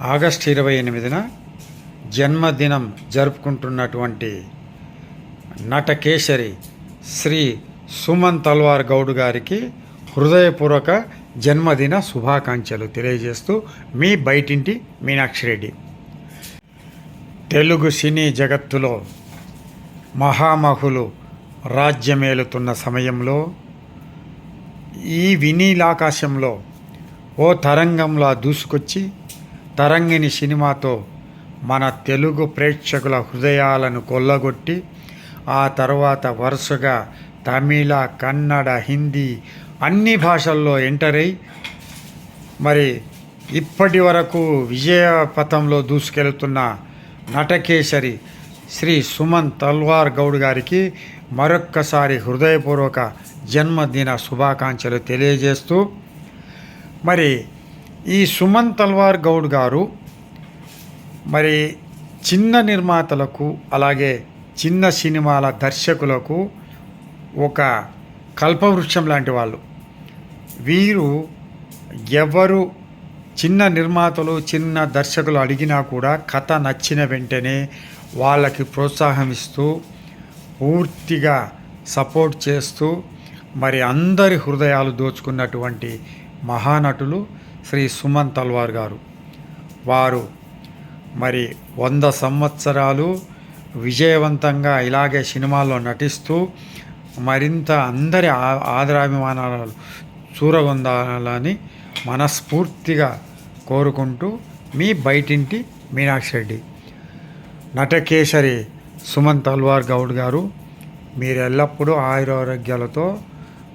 August ఇరవై ఎనిమిదిన జన్మదినం జరుపుకుంటున్నటువంటి నటకేశరి శ్రీ సుమన్ తల్వార్ గౌడ్ గారికి హృదయపూర్వక జన్మదిన శుభాకాంక్షలు తెలియజేస్తూ మీ బయటింటి మీనాక్షి రెడ్డి. తెలుగు సినీ జగత్తులో మహామహులు రాజ్యమేలుతున్న సమయంలో ఈ వినీలాకాశంలో ఓ తరంగంలా దూసుకొచ్చి తరంగిణి సినిమాతో మన తెలుగు ప్రేక్షకుల హృదయాలను కొల్లగొట్టి ఆ తర్వాత వరుసగా తమిళ కన్నడ హిందీ అన్ని భాషల్లో ఎంటర్ అయి మరి ఇప్పటి వరకు విజయపథంలో దూసుకెళ్తున్న నటకేశరి శ్రీ సుమన్ తల్వార్ గౌడ్ గారికి మరొక్కసారి హృదయపూర్వక జన్మదిన శుభాకాంక్షలు తెలియజేస్తూ మరి ఈ సుమన్ తల్వార్ గౌడ్ గారు మరి చిన్న నిర్మాతలకు అలాగే చిన్న సినిమాల దర్శకులకు ఒక కల్పవృక్షం లాంటి వాళ్ళు. వీరు ఎవరు చిన్న నిర్మాతలు చిన్న దర్శకులు అడిగినా కూడా కథ నచ్చిన వెంటనే వాళ్ళకి ప్రోత్సాహం ఇస్తూ పూర్తిగా సపోర్ట్ చేస్తూ మరి అందరి హృదయాలు దోచుకున్నటువంటి మహానటులు శ్రీ సుమన్ తల్వార్ గారు. వారు మరి వంద సంవత్సరాలు విజయవంతంగా ఇలాగే సినిమాల్లో నటిస్తూ మరింత అందరి ఆ- ఆదరాభిమానాలు చూరగొందాలని మనస్ఫూర్తిగా కోరుకుంటూ మీ బయటింటి మీనాక్షి రెడ్డి. నటకేశరి సుమన్ తల్వార్ గౌడ్ గారు మీరు ఎల్లప్పుడూ ఆయురారోగ్యాలతో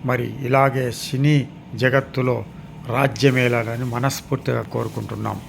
మరి ఇలాగే సినీ జగత్తులో రాజ్యమేలాలని మనస్ఫూర్తిగా కోరుకుంటున్నాం.